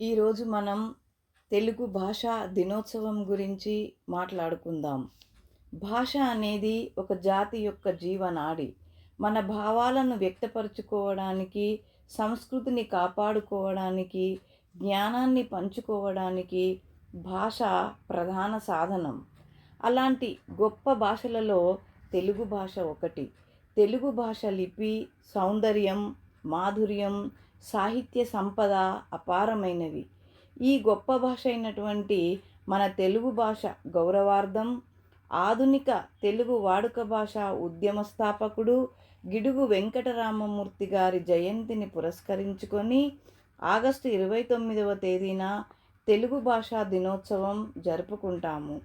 ఈరోజు మనం తెలుగు భాషా దినోత్సవం గురించి మాట్లాడుకుందాం. భాష అనేది ఒక జాతి యొక్క జీవనాడి. మన భావాలను వ్యక్తపరచుకోవడానికి సంస్కృతిని కాపాడుకోవడానికి జ్ఞానాన్ని పంచుకోవడానికి భాష ప్రధాన సాధనం. అలాంటి గొప్ప భాషలలో తెలుగు భాష ఒకటి. తెలుగు భాష లిపి సౌందర్యం మాధుర్యం సాహిత్య సంపద అపారమైనవి. ఈ గొప్ప భాష అయినటువంటి మన తెలుగు భాష గౌరవార్థం ఆధునిక తెలుగు వాడుక భాష ఉద్యమ స్థాపకుడు గిడుగు వెంకటరామమూర్తి గారి జయంతిని పురస్కరించుకొని ఆగస్టు ఇరవై తొమ్మిదవ తేదీన తెలుగు భాషా దినోత్సవం జరుపుకుంటాము.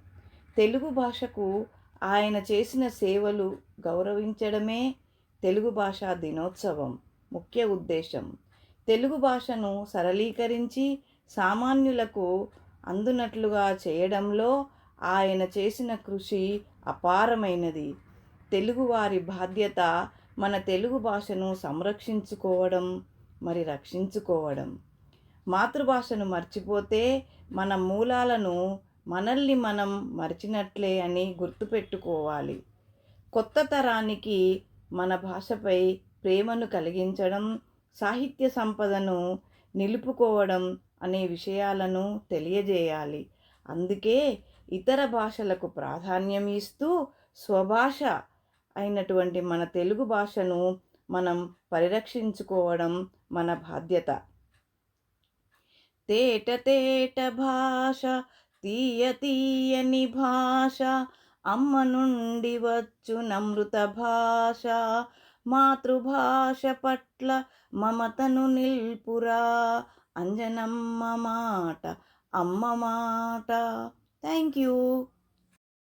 తెలుగు భాషకు ఆయన చేసిన సేవలు గౌరవించడమే తెలుగు భాషా దినోత్సవం ముఖ్య ఉద్దేశం. తెలుగు భాషను సరళీకరించి సామాన్యులకు అందునట్లుగా చేయడంలో ఆయన చేసిన కృషి అపారమైనది. తెలుగువారి బాధ్యత మన తెలుగు భాషను సంరక్షించుకోవడం మరి రక్షించుకోవడం. మాతృభాషను మర్చిపోతే మన మూలాలను మనల్ని మనం మరిచినట్లే అని గుర్తుపెట్టుకోవాలి. కొత్త తరానికి మన భాషపై ప్రేమను కలిగించడం సాహిత్య సంపదను నిలుపుకోవడం అనే విషయాలను తెలియజేయాలి. అందుకే ఇతర భాషలకు ప్రాధాన్యం ఇస్తూ స్వభాష అయినటువంటి మన తెలుగు భాషను మనం పరిరక్షించుకోవడం మన బాధ్యత. తేట తేట భాష తీయ తీయని భాష అమ్మ నుండి వచ్చు నమృత భాష మాతృభాష పట్ల మమతను నిల్పురా. అంజనమ్మ మాట అమ్మ మాట. Thank you.